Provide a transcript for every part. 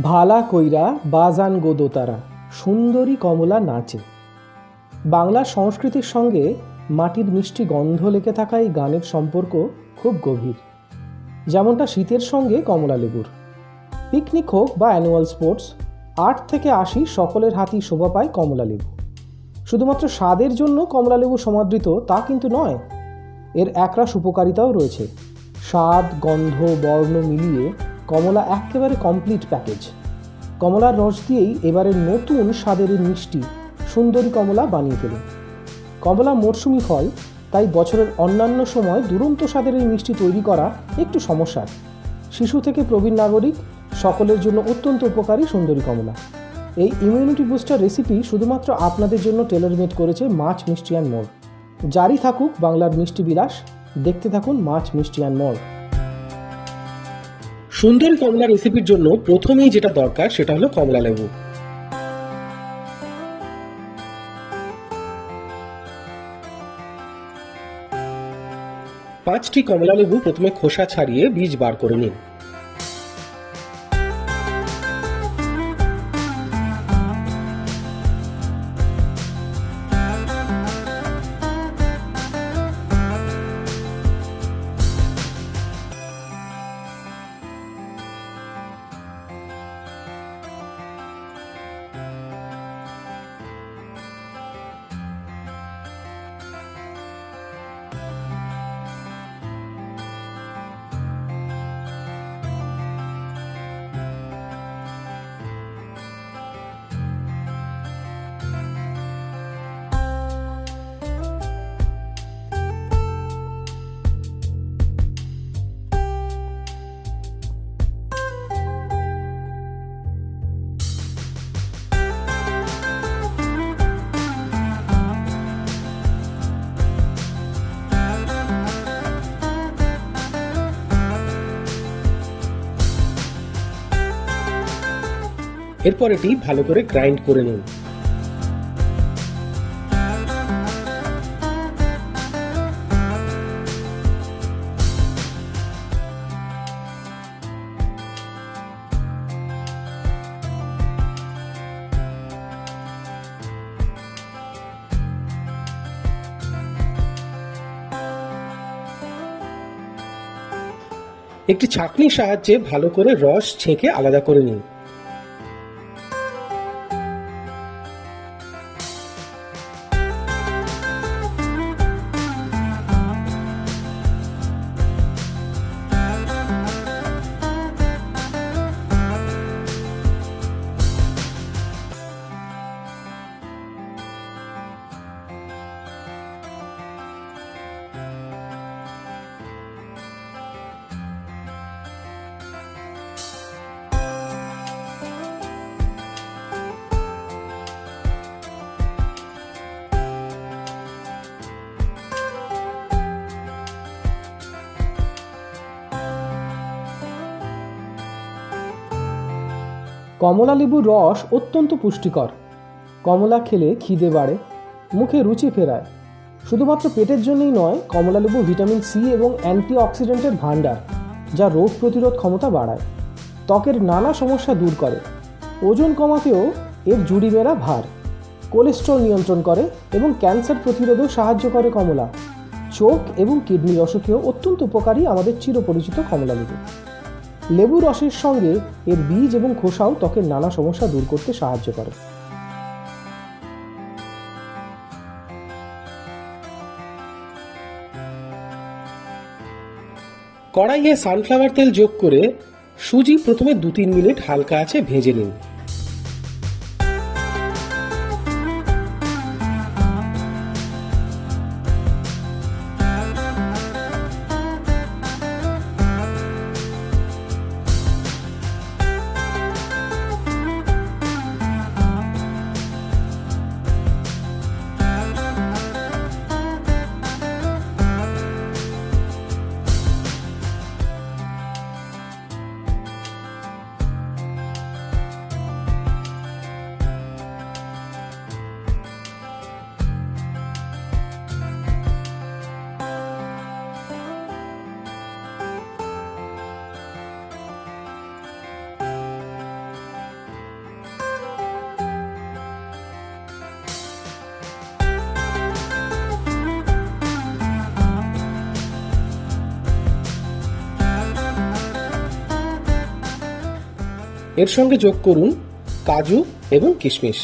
ভালা কইরা বাজান গো দোতারা সুন্দরী কমলা নাচে। বাংলা সংস্কৃতির সঙ্গে মাটির মিষ্টি গন্ধ লেগে থাকা এই গানের সম্পর্ক খুব গভীর। যেমনটা শীতের সঙ্গে কমলা লেবুর। পিকনিক হোক বা অ্যানুয়াল স্পোর্টস, আট থেকে আশি সকলের হাতেই শোভা পায় কমলা লেবু। শুধুমাত্র স্বাদের জন্য কমলা লেবু সমাদৃত তা কিন্তু নয়, এর একরাশ উপকারিতাও রয়েছে। স্বাদ, গন্ধ, বর্ণ মিলিয়ে কমলা একেবারে কমপ্লিট প্যাকেজ কমলার রস দিয়েই এবারের নতুন স্বাদের মিষ্টি সুন্দরী কমলা বানিয়ে ফেলুন। কমলা মরশুমি ফল, তাই বছরের অন্যান্য সময় দুরন্ত স্বাদের এই মিষ্টি তৈরি করা একটু সমস্যার। শিশু থেকে প্রবীণ নাগরিক, সকলের জন্য অত্যন্ত উপকারী সুন্দরী কমলা। এই ইমিউনিটি বুস্টার রেসিপি শুধুমাত্র আপনাদের জন্য টেলার মেড করেছে মাছ মিষ্টি অ্যান্ড মোড় জারি থাকুক বাংলার মিষ্টি বিলাস। দেখতে থাকুন মাছ মিষ্টি অ্যান্ড মোড় সুন্দরী কমলা রেসিপির জন্য প্রথমেই যেটা দরকার সেটা হলো কমলা লেবু। পাঁচটি কমলা লেবু প্রথমে খোসা ছাড়িয়ে বীজ বার করে নিন। এরপর এটি ভালো করে গ্রাইন্ড করে নিন। একটি ছাঁকনির সাহায্যে ভালো করে রস ছেঁকে আলাদা করে নিন। কমলা লেবুর রস অত্যন্ত পুষ্টিকর। কমলা খেলে খিদে বাড়ে, মুখে রুচি ফেরায়। শুধুমাত্র পেটের জন্যই নয়, কমলা লেবু ভিটামিন সি এবং অ্যান্টিঅক্সিডেন্টের ভাণ্ডার, যা রোগ প্রতিরোধ ক্ষমতা বাড়ায়। ত্বকের নানা সমস্যা দূর করে। ওজন কমাতেও এর জুড়ি মেরা ভার। কোলেস্ট্রল নিয়ন্ত্রণ করে এবং ক্যান্সার প্রতিরোধেও সাহায্য করে কমলা। চোখ এবং কিডনির অসুখেও অত্যন্ত উপকারী আমাদের চিরপরিচিত কমলা লেবু। লেবু রসের সঙ্গে এর বীজ এবং খোসাও ত্বকের নানা সমস্যা দূর করতে সাহায্য করে। কড়াইয়ে সানফ্লাওয়ার তেল যোগ করে সুজি প্রথমে দু তিন মিনিট হালকা আছে ভেজে নিন। এর সঙ্গে যোগ করুন কাজু এবং কিশমিশ।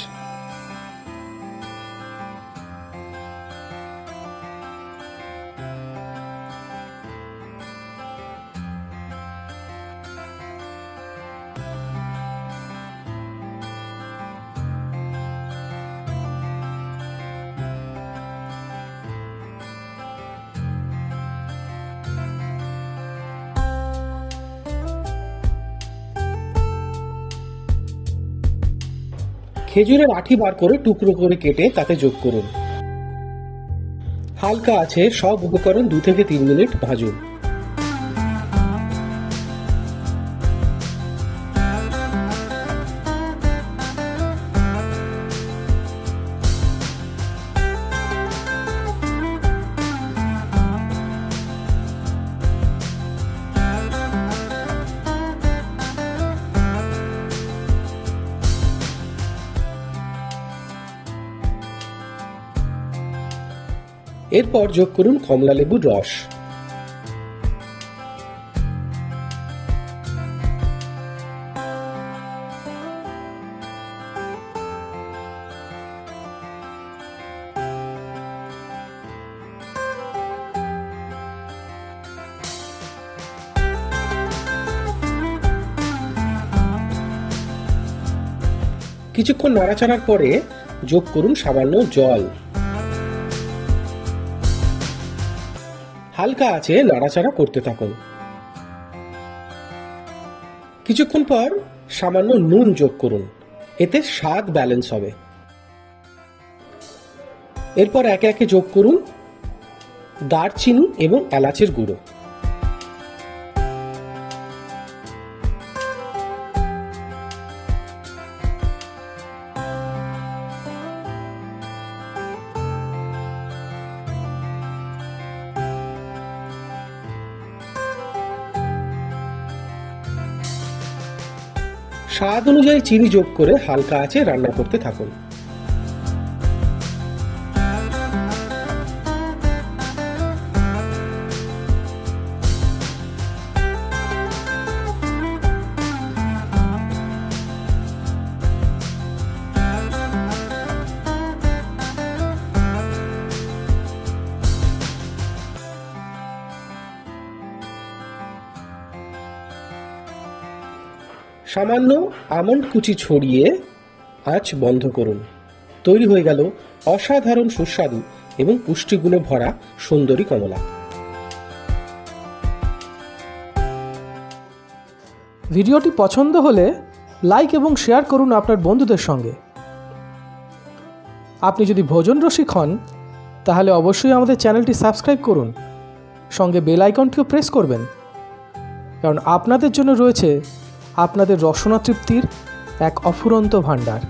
খেজুরের আঠি বার করে টুকরো করে কেটে তাতে যোগ করুন। হালকা আছে, সব উপকরণ দু থেকে তিন মিনিট ভাজুন। এরপর যোগ করুন কমলা লেবুর রস। কিছুক্ষণ নাড়াচাড়ার পরে যোগ করুন সামান্য জল। হালকা আছে, নাড়াচাড়া করতে থাকো। কিছুক্ষণ পর সামান্য নুন যোগ করুন, এতে স্বাদ ব্যালেন্স হবে। এরপর একে একে যোগ করুন, দারচিনি এবং এলাচের গুঁড়ো। স্বাদ অনুযায়ী চিনি যোগ করে হালকা আছে রান্না করতে থাকুন। সামান্য আমন্ড কুচি ছড়িয়ে আঁচ বন্ধ করুন। তৈরি হয়ে গেল অসাধারণ সুস্বাদু এবং পুষ্টিগুণে ভরা সুন্দরী কমলা। ভিডিওটি পছন্দ হলে লাইক এবং শেয়ার করুন আপনার বন্ধুদের সঙ্গে। আপনি যদি ভোজন রসিক হন, তাহলে অবশ্যই আমাদের চ্যানেলটি সাবস্ক্রাইব করুন। সঙ্গে বেল আইকনটিও প্রেস করবেন। কারণ আপনাদের জন্য রয়েছে আপনাদের রসনা তৃপ্তির এক অফুরন্ত ভাণ্ডার।